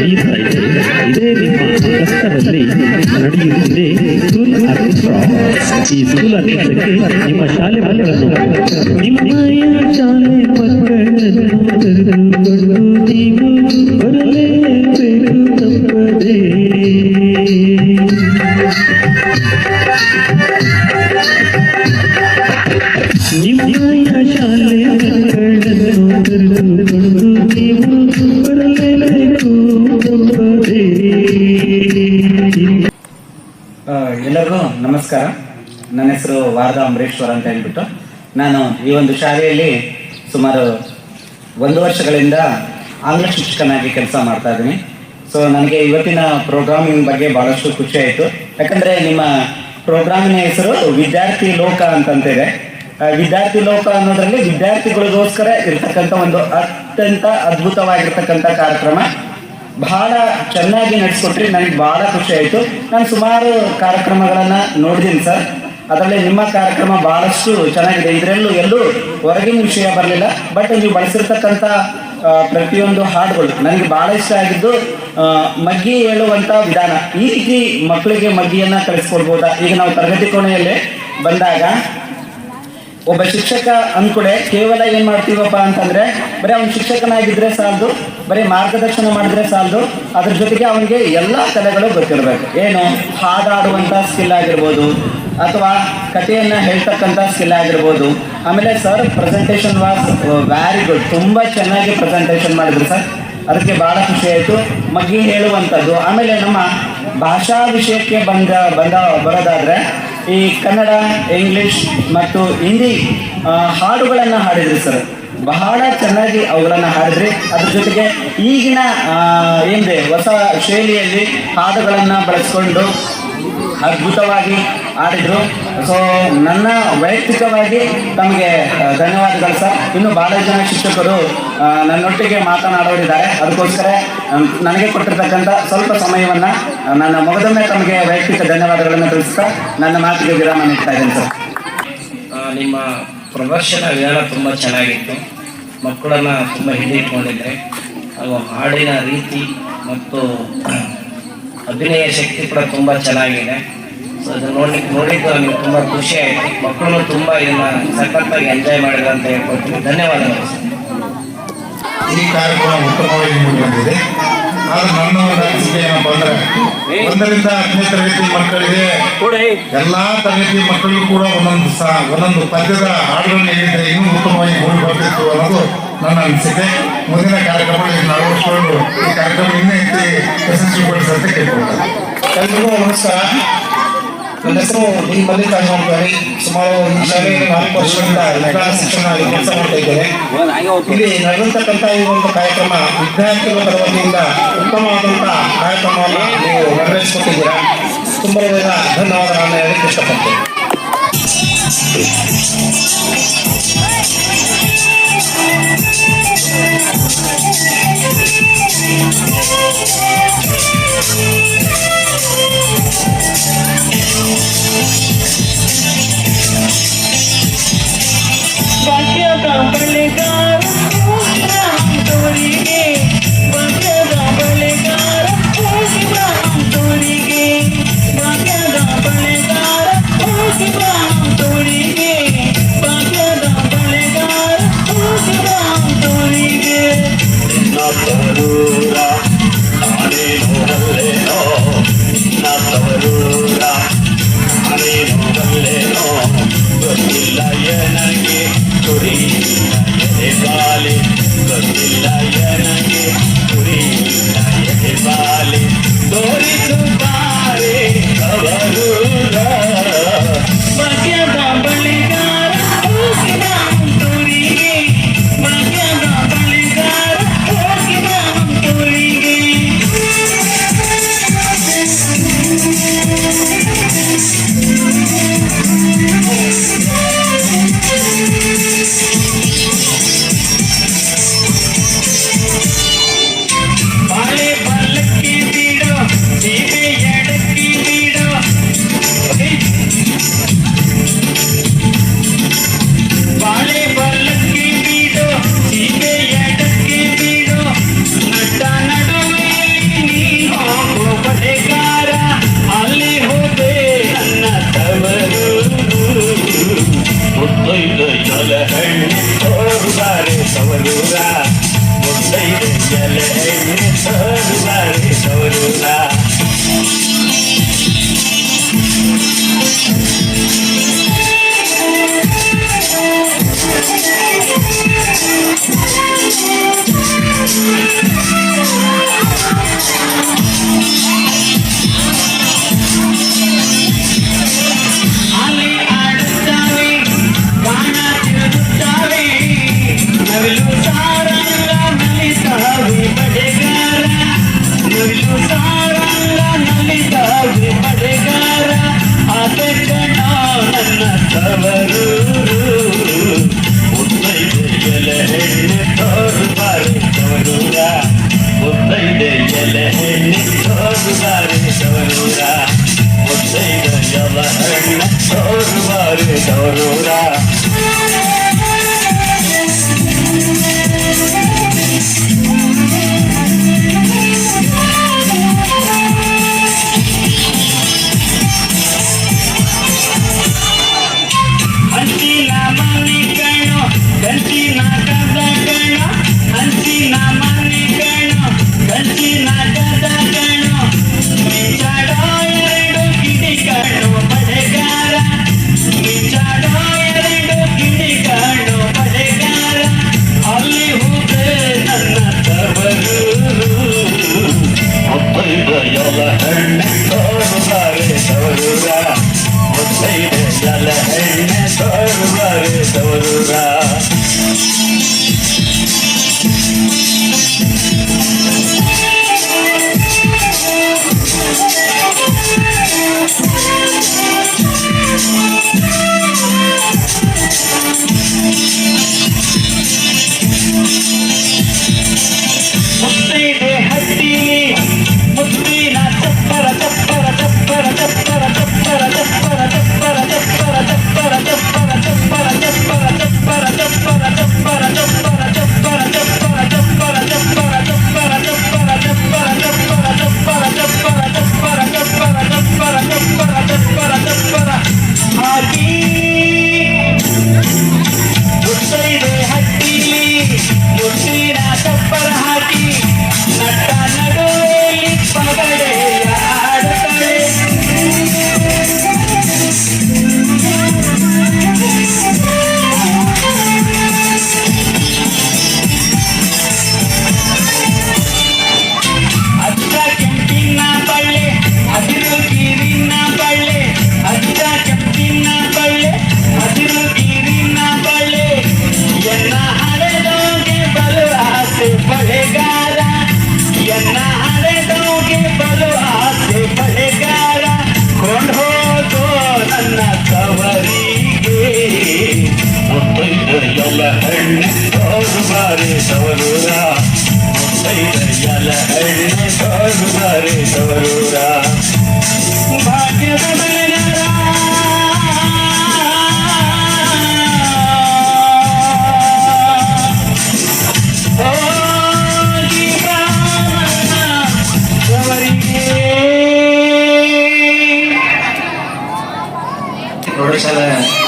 ನಡೆಯುತ್ತಾ ಇದೆ ನಿಮ್ಮ ಕಷ್ಟದಲ್ಲಿ ನಡೆಯುತ್ತಿದೆ ಈ ಸ್ಕೂಲ್ ಆರ್ಕೆಸ್ಟ್ರಾಕ್ಕೆ ನಿಮ್ಮ ಶಾಲೆ ಮಕ್ಕಳನ್ನು ಶಾಲೆ ಮಕ್ಕಳನ್ನು ಶಾಲೆ ಮಕ್ಕಳನ್ನು ಅಂಬರೀಶ್ವರ ಅಂತ ಹೇಳ್ಬಿಟ್ಟು ನಾನು ಈ ಒಂದು ಶಾಲೆಯಲ್ಲಿ ಸುಮಾರು ಒಂದು ವರ್ಷಗಳಿಂದ ಆಂಗ್ಲ ಶಿಕ್ಷಕನಾಗಿ ಕೆಲಸ ಮಾಡ್ತಾ ಇದ್ದೀನಿ. ಸೊ ನನಗೆ ಇವತ್ತಿನ ಪ್ರೋಗ್ರಾಮಿಂಗ್ ಬಗ್ಗೆ ಭಾಳಷ್ಟು ಖುಷಿ ಆಯಿತು. ಯಾಕಂದರೆ ನಿಮ್ಮ ಪ್ರೋಗ್ರಾಮಿನ ಹೆಸರು ವಿದ್ಯಾರ್ಥಿ ಲೋಕ ಅಂತಂತಿದೆ. ವಿದ್ಯಾರ್ಥಿ ಲೋಕ ಅನ್ನೋದ್ರಲ್ಲಿ ವಿದ್ಯಾರ್ಥಿಗಳಿಗೋಸ್ಕರ ಇರ್ತಕ್ಕಂಥ ಒಂದು ಅತ್ಯಂತ ಅದ್ಭುತವಾಗಿರ್ತಕ್ಕಂಥ ಕಾರ್ಯಕ್ರಮ. ಬಹಳ ಚೆನ್ನಾಗಿ ನಡೆಸ್ಕೊಟ್ರಿ. ನನಗೆ ಬಹಳ ಖುಷಿ ಆಯಿತು. ನಾನು ಸುಮಾರು ಕಾರ್ಯಕ್ರಮಗಳನ್ನು ನೋಡಿದ್ದೀನಿ ಸರ್. ಅದರಲ್ಲಿ ನಿಮ್ಮ ಕಾರ್ಯಕ್ರಮ ಬಹಳಷ್ಟು ಚೆನ್ನಾಗಿದೆ. ಇದರಲ್ಲೂ ಎಲ್ಲೂ ಹೊರಗಿನ ವಿಷಯ ಬರಲಿಲ್ಲ. ಬಟ್ ನೀವು ಬಳಸಿರ್ತಕ್ಕಂಥ ಪ್ರತಿಯೊಂದು ಹಾಡುಗಳು ನನಗೆ ಬಹಳ ಇಷ್ಟ ಆಗಿದ್ದು ಮಗ್ಗಿ ಹೇಳುವಂಥ ವಿಧಾನ. ಈ ರೀತಿ ಮಕ್ಕಳಿಗೆ ಮಗ್ಗಿಯನ್ನು ಕಳಿಸ್ಕೊಡ್ಬೋದಾ ಈಗ ನಾವು ತರಗತಿ ಕೋಣೆಯಲ್ಲಿ ಬಂದಾಗ ಒಬ್ಬ ಶಿಕ್ಷಕ ಅಂದ್ಕೂಡೆ ಕೇವಲ ಏನ್ ಮಾಡ್ತೀವಪ್ಪ ಅಂತಂದ್ರೆ, ಬರೀ ಅವ್ನು ಶಿಕ್ಷಕನಾಗಿದ್ರೆ ಸಾಲದು, ಬರೀ ಮಾರ್ಗದರ್ಶನ ಮಾಡಿದ್ರೆ ಸಾಲದು, ಅದ್ರ ಜೊತೆಗೆ ಅವನಿಗೆ ಎಲ್ಲ ಕಲೆಗಳು ಗೊತ್ತಿರಬೇಕು. ಏನು? ಹಾಡಾಡುವಂತ ಸ್ಕಿಲ್ ಆಗಿರ್ಬೋದು, ಅಥವಾ ಕಥೆಯನ್ನ ಹೇಳ್ತಕ್ಕಂಥ ಸ್ಕಿಲ್ ಆಗಿರ್ಬೋದು. ಆಮೇಲೆ sir presentation was very good ತುಂಬ ಚೆನ್ನಾಗಿ ಪ್ರೆಸೆಂಟೇಷನ್ ಮಾಡಿದ್ರು ಸರ್ ಅದಕ್ಕೆ ಬಹಳ ಖುಷಿ ಆಯಿತು. ಮಗ್ಗಿ ಹೇಳುವಂಥದ್ದು ಆಮೇಲೆ ನಮ್ಮ ಭಾಷಾ ವಿಷಯಕ್ಕೆ ಬಂದ ಬಂದ, ಬರೋದಾದ್ರೆ ಈ ಕನ್ನಡ, ಇಂಗ್ಲಿಷ್ ಮತ್ತು ಹಿಂದಿ ಹಾಡುಗಳನ್ನು ಹಾಡಿದ್ರಿ ಸರ್. ಬಹಳ ಚೆನ್ನಾಗಿ ಅವುಗಳನ್ನು ಹಾಡಿದ್ರಿ. ಅದ್ರ ಜೊತೆಗೆ ಈಗಿನ ಏನಿದೆ ಹೊಸ ಶೈಲಿಯಲ್ಲಿ ಹಾಡುಗಳನ್ನು ಬಳಸ್ಕೊಂಡು ಅದ್ಭುತವಾಗಿ ಆಡಿದ್ರು. ಸೊ ನನ್ನ ವೈಯಕ್ತಿಕವಾಗಿ ತಮಗೆ ಧನ್ಯವಾದಗಳು ಸರ್. ಇನ್ನು ಬಹಳ ಜನ ಶಿಕ್ಷಕರು ನನ್ನೊಟ್ಟಿಗೆ ಮಾತನಾಡೋರಿದ್ದಾರೆ. ಅದಕ್ಕೋಸ್ಕರ ನನಗೆ ಕೊಟ್ಟಿರ್ತಕ್ಕಂಥ ಸ್ವಲ್ಪ ಸಮಯವನ್ನು ನನ್ನ ಮೊಗದೊಮ್ಮೆ ತಮಗೆ ವೈಯಕ್ತಿಕ ಧನ್ಯವಾದಗಳನ್ನು ತಿಳಿಸ್ತಾ, ನನ್ನ ಮಾತಿಗೆ ವಿರಾಮ ನೀಡ್ತಾ ಇದ್ದೇನೆ ಸರ್. ನಿಮ್ಮ ಪ್ರದರ್ಶನ ವೇಳ ತುಂಬ ಚೆನ್ನಾಗಿತ್ತು. ಮಕ್ಕಳನ್ನು ತುಂಬ ಹಿಡಿದಿಟ್ಕೊಂಡಿದ್ರೆ ಹಾಗೂ ಹಾಡಿನ ರೀತಿ ಮತ್ತು ಅಭಿನಯ ಶಕ್ತಿ ಕೂಡ ತುಂಬ ಚೆನ್ನಾಗಿದೆ. ಸೊ ಅದನ್ನು ನೋಡಿ, ನೋಡಿದ್ದು ನನಗೆ ತುಂಬ ಖುಷಿ ಆಯಿತು. ಮಕ್ಕಳು ತುಂಬ ಇದನ್ನು ಸಖತ್ತಾಗಿ ಎಂಜಾಯ್ ಮಾಡಿದ್ರು ಅಂತ ಹೇಳ್ಕೊಳ್ತೀನಿ ಧನ್ಯವಾದಗಳು. ಈ ಕಾರ್ಯಕ್ರಮ ಉತ್ತಮವಾಗಿ ಬಂದಿದೆ ಆದ್ರೆ ನನ್ನ ಒಂದು ಅನಿಸಿಕೆ ಏನಪ್ಪ ಅಂದ್ರೆ, ಒಂದರಿಂದ ಹತ್ತನೇ ತರಗತಿ ಮಕ್ಕಳಿಗೆ ಎಲ್ಲಾ ತರಗತಿ ಮಕ್ಕಳಿಗೂ ಕೂಡ ಒಂದೊಂದು ಸಹ ಒಂದೊಂದು ಪದ್ಯದ ಹಾಡುಗಳನ್ನು ಹೇಳಿದ್ರೆ ಇನ್ನೂ ಉತ್ತಮವಾಗಿ ಮೂಡಿ ಬರ್ತಿತ್ತು ಅನ್ನೋದು ನನ್ನ ಅನಿಸಿಕೆ. ಮುಂದಿನ ಕಾರ್ಯಕ್ರಮದಲ್ಲಿ ಅಳವಡಿಸಿಕೊಂಡು ಈ ಕಾರ್ಯಕ್ರಮ ಇನ್ನೂ ಹೆಚ್ಚು ಯಶಸ್ವಿಗೊಳಿಸುವಂತೆ ಕೇಳ್ಕೊಳ್ತಾರೆ ಎಲ್ರಿಗೂ ನಮಸ್ಕಾರ. ನನ್ನ ಹೆಸರು ಡಿ ಮಲ್ಲಿಕಾರ್ಜುನ ಅಂತಾರಿ ಸುಮಾರು ಶಾಲೆಯಲ್ಲಿ ನಾಲ್ಕು ವರ್ಷಗಳಿಂದ ವಿಜ್ಞಾನ ಶಿಕ್ಷಣವಾಗಿ ಕೆಲಸ ಮಾಡ್ತಾ ಇದ್ದೇನೆ ಇಲ್ಲಿ ನಡೆದಂತಕ್ಕಂಥ ಈ ಒಂದು ಕಾರ್ಯಕ್ರಮ ವಿದ್ಯಾರ್ಥಿಗಳ ತರಗತಿಯಿಂದ ಉತ್ತಮವಾದಂಥ ಕಾರ್ಯಕ್ರಮವನ್ನು ನೀವು ನೆರವೇರಿಸಿಕೊಟ್ಟಿದ್ದೀರಾ? ತುಂಬ ಧನ್ಯವಾದಗಳನ್ನು ಹೇಳಕ್ಕೆ ಇಷ್ಟಪಡ್ತೇನೆ. Thank God. தவறு? सवरूरा सैयाला हरणे सवरूरा रे सवरूरा भाग्य ಪ್ರೌಢಶಾಲಾ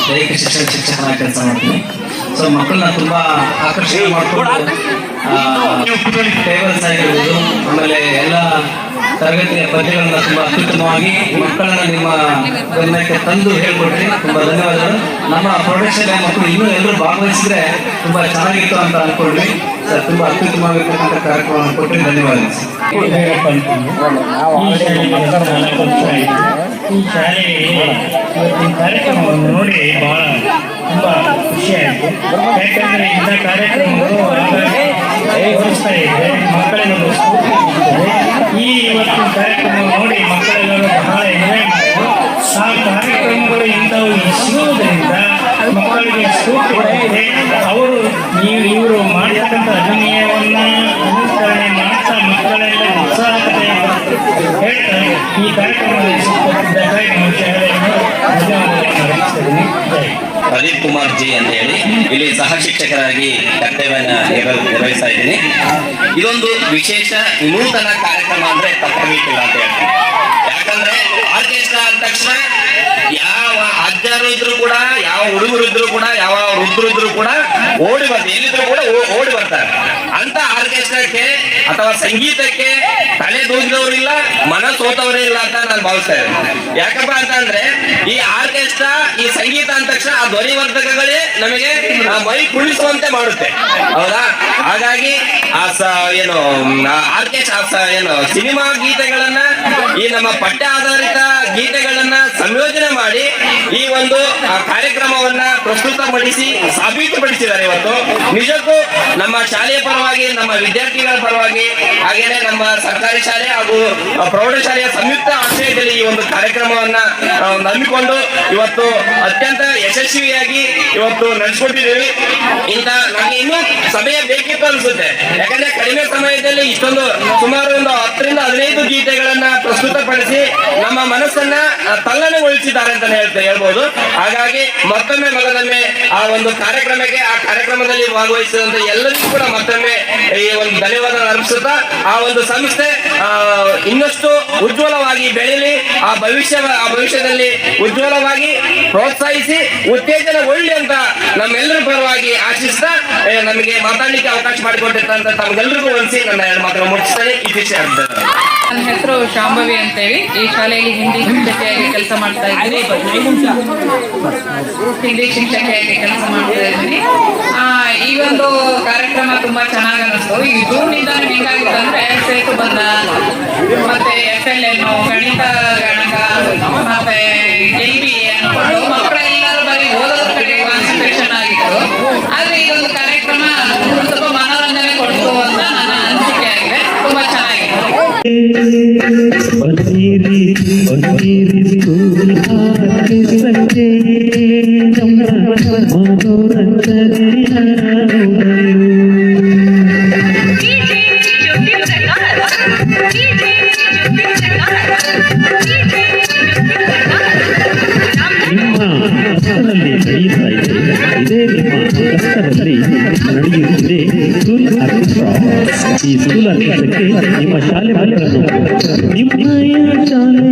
ದೈಹಿಕ ಶಿಕ್ಷಣ ಶಿಕ್ಷಣ ಕೆಲಸ ಮಾಡ್ತೀನಿ ಸೊ ಮಕ್ಕಳನ್ನ ತುಂಬಾ ಆಕರ್ಷಣೆ ಮಾಡಿಕೊಂಡು ಟೇಬಲ್ಸ್ ಆಗಿರ್ಬೋದು, ಆಮೇಲೆ ಎಲ್ಲ ತರಗತಿಯ ಪದ್ಯಗಳನ್ನ ತುಂಬಾ ಅತ್ಯುತ್ತಮವಾಗಿ ಮಕ್ಕಳನ್ನ ನಿಮ್ಮ ಗಮನಕ್ಕೆ ತಂದು ಹೇಳ್ಕೊಟ್ರಿ ತುಂಬಾ ಧನ್ಯವಾದಗಳು. ನಮ್ಮ ಪ್ರೊಡಕ್ಷನ್ ಮಕ್ಕಳು ಇನ್ನೂ ಎಲ್ಲರೂ ಭಾಗವಹಿಸಿದ್ರೆ ತುಂಬ ಚೆನ್ನಾಗಿತ್ತು ಅಂತ ಅನ್ಕೊಂಡ್ರಿ ಸರ್, ತುಂಬಾ ಅತ್ಯುತ್ತಮವಾಗಿರ್ತಕ್ಕಂಥ ಕಾರ್ಯಕ್ರಮ ಕೊಟ್ಟರೆ ಧನ್ಯವಾದಗಳು. ಈ ಶಾಲೆಗೆ ಇವತ್ತಿನ ಕಾರ್ಯಕ್ರಮವನ್ನು ನೋಡಿ ಬಹಳ ತುಂಬ ಖುಷಿಯಾಯಿತು. ಯಾಕಂದರೆ ಇಂಥ ಕಾರ್ಯಕ್ರಮಗಳು ಆಗಾಗ್ಗೆ ತೋರಿಸ್ತಾ ಇದ್ರೆ ಮಕ್ಕಳಿಗೂ. ಈ ಇವತ್ತಿನ ಕಾರ್ಯಕ್ರಮ ನೋಡಿ ಮಕ್ಕಳೆಲ್ಲರೂ ಬಹಳ ಎಂಜಾಯ್ ಮಾಡಿದ್ರು. ಆ ಕಾರ್ಯಕ್ರಮಗಳು ಇಂಥವು ಸಿಗುವುದರಿಂದ ಮಕ್ಕಳಿಗೆ ಸ್ಫೂರ್ತಿ ಬರುತ್ತೆ ಅವರು ನೀವು ಇವರು ಮಾಡಿರ್ತಕ್ಕಂಥ ಅಭಿನಯವನ್ನ ಅನುಸರಣೆ ಮಾಡ್ತಾ ಮಕ್ಕಳೆಲ್ಲ ಉತ್ಸಾಹ ಹೇಳ್ತಾರೆ. ಈ ಕಾರ್ಯಕ್ರಮದಲ್ಲಿ ಸಿಕ್ಕಿದ್ದಕ್ಕಾಗಿ ನಮ್ಮ ಶಾಲೆಯನ್ನು ಧನ್ಯವಾದಗಳನ್ನು ಅರ್ಪಿಸ್ತಿದ್ದೀನಿ ಜೈ ಪ್ರದೀಪ್ ಕುಮಾರ್ ಜಿ ಅಂತ ಹೇಳಿ ಇಲ್ಲಿ ಸಹ ಶಿಕ್ಷಕರಾಗಿ ಕರ್ತವ್ಯನ ನಿರ್ವ- ನಿರ್ವಹಿಸ್ತಾ ಇದ್ದೀನಿ. ಇದೊಂದು ವಿಶೇಷ ನೂತನ ಕಾರ್ಯಕ್ರಮ ಅಂದ್ರೆ ತಪ್ಪಬೇಕಿಲ್ಲ ಅಂತ ಹೇಳ್ತೀನಿ. ಯಾಕಂದ್ರೆ ಆರ್ಕೆಸ್ಟ್ರಾ ಅಂದ ತಕ್ಷಣ ಅಜ್ಜರು ಇದ್ರು ಕೂಡ, ಯಾವ ಹುಡುಗರು ಇದ್ರು ಕೂಡ, ಯಾವ ವೃದ್ಧರು ಇದ್ರು ಕೂಡ ಓಡಿ ಬರ್ತಾರೆ. ಏನಿದ್ರು ಕೂಡ ಓಡಿ ಬರ್ತಾರೆ. ಅಂತ ಆರ್ಕೆಸ್ಟ್ರಾಕ್ಕೆ ಅಥವಾ ಸಂಗೀತಕ್ಕೆ ತಲೆ ದೂಗಿದವರು ಇಲ್ಲ ಮನ ಸೋತವರೇ ಇಲ್ಲ ಅಂತ ನಾನು ಭಾವಿಸ್ತಾ ಇದ್ದೇನೆ. ಯಾಕಪ್ಪ ಅಂತ ಅಂದ್ರೆ, ಈ ಆರ್ಕೆಸ್ಟ್ರಾ, ಈ ಸಂಗೀತ ಅಂದ ತಕ್ಷಣ ಆ ಧ್ವನಿವರ್ಧಕಗಳೇ ನಮಗೆ ಮೈ ಕುಳಿಸುವಂತೆ ಮಾಡುತ್ತೆ. ಹೌದಾ? ಹಾಗಾಗಿ ಆ ಸ, ಏನು ಆರ್ಕೆಸ್ಟ್ರಾ ಏನು, ಸಿನಿಮಾ ಗೀತೆಗಳನ್ನ ಈ ನಮ್ಮ ಪಠ್ಯ ಆಧಾರಿತ ಗೀತೆಗಳನ್ನ ಸಂಯೋಜನೆ ಮಾಡಿ ಈ ಒಂದು ಕಾರ್ಯಕ್ರಮವನ್ನ ಪ್ರಸ್ತುತಪಡಿಸಿ ಸಾಬೀತುಪಡಿಸಿದ್ದಾರೆ ಇವತ್ತು. ನಿಜಕ್ಕೂ ನಮ್ಮ ಶಾಲೆಯ ಪರವಾಗಿ, ನಮ್ಮ ವಿದ್ಯಾರ್ಥಿಗಳ ಪರವಾಗಿ, ಹಾಗೇನೆ ನಮ್ಮ ಸರ್ಕಾರಿ ಶಾಲೆ ಹಾಗೂ ಪ್ರೌಢಶಾಲೆಯ ಸಂಯುಕ್ತ ಆಶ್ರಯದಲ್ಲಿ ಈ ಒಂದು ಕಾರ್ಯಕ್ರಮವನ್ನ ನಂಬಿಕೊಂಡು ಇವತ್ತು ಅತ್ಯಂತ ಯಶಸ್ವಿಯಾಗಿ ಇವತ್ತು ನಡೆಸ್ಕೊಟ್ಟಿದ್ದೀವಿ. ಇಂತ ನಮಗೆ ಇನ್ನೂ ಸಮಯ ಬೇಕಿತ್ತು ಅನ್ಸುತ್ತೆ. ಯಾಕಂದ್ರೆ ಕಡಿಮೆ ಸಮಯದಲ್ಲಿ ಇಷ್ಟೊಂದು ಸುಮಾರು ಒಂದು ಹತ್ತರಿಂದ ಹದಿನೈದು ಗೀತೆಗಳನ್ನ ಪ್ರಸ್ತುತಪಡಿಸಿ ನಮ್ಮ ಮನಸ್ಸನ್ನ ತಲ್ಲಣಗೊಳಿಸಿದ್ದಾರೆ ಅಂತ ಹೇಳ್ತಾ ಹೇಳ್ಬೋದು. ಹಾಗಾಗಿ ಮತ್ತೊಮ್ಮೆ ಮಗದೊಮ್ಮೆ ಆ ಒಂದು ಕಾರ್ಯಕ್ರಮಕ್ಕೆ, ಆ ಕಾರ್ಯಕ್ರಮದಲ್ಲಿ ಭಾಗವಹಿಸಿದಂತ ಎಲ್ಲರಿಗೂ ಕೂಡ ಮತ್ತೊಮ್ಮೆ ಈ ಒಂದು ಧನ್ಯವಾದ ಅರ್ಪಿಸುತ್ತಾ, ಆ ಒಂದು ಸಂಸ್ಥೆ ಇನ್ನಷ್ಟು ಉಜ್ವಲವಾಗಿ ಬೆಳೆಯಲಿ, ಆ ಭವಿಷ್ಯ ಆ ಭವಿಷ್ಯದಲ್ಲಿ ಉಜ್ವಲವಾಗಿ ಪ್ರೋತ್ಸಾಹಿಸಿ ಉತ್ತೇಜನಗೊಳ್ಳಿ ಅಂತ ನಮ್ಮೆಲ್ಲರ ಪರವಾಗಿ ಆಶಿಸ್ತಾ ನಮಗೆ ಮಾತಾಡಲಿಕ್ಕೆ ಅವಕಾಶ ಮಾಡಿಕೊಟ್ಟಿರ್ತಂತ ತಮಗೆಲ್ಲರಿಗೂ ಹೊಲಿಸಿ ನನ್ನ ಎರಡು ಮಾತ್ರ ಮುಟ್ಟಿಸ್ತಾರೆ ಅರ್ಥ ನನ್ನ ಹೆಸರು ಶಾಂಭವಿ ಅಂತೇಳಿ. ಈ ಶಾಲೆಯಲ್ಲಿ ಹಿಂದಿ ಶಿಕ್ಷಕಿಯಾಗಿ ಕೆಲಸ ಮಾಡ್ತಾ ಇದ್ದೀನಿ. ಹಿಂದಿ ಶಿಕ್ಷಕಿಯಾಗಿ ಕೆಲಸ ಮಾಡ್ತಾ ಇದ್ದೀನಿ. ಈ ಒಂದು ಕಾರ್ಯಕ್ರಮ ತುಂಬಾ ಚೆನ್ನಾಗಿ ಅನಿಸ್ತು ಈ ಜೂನ್ ಇಂದ ಹೆಂಗಾಗಿತ್ತು ಅಂದ್ರೆ ಸೇತು ಬಂದ, ಮತ್ತೆ ಎಫ್ ಎಲ್ ಎನ್ ಗಣಿತ, ಗಣಕ, ಮತ್ತೆ ಎಲ್ ನಡೆಯುತ್ತಿದೆ ಸ್ಕೂಲ್ ಆರ್ಕೆಸ್ಟ್ರಾ ಈ ಸ್ಕೂಲ್ ಆರ್ಕೆಸ್ಟ್ರಾಕ್ಕೆ ನಿಮ್ಮ ಶಾಲೆ ಮಕ್ಕಳನ್ನು ನಿಮ್ಮಯ ಶಾಲೆ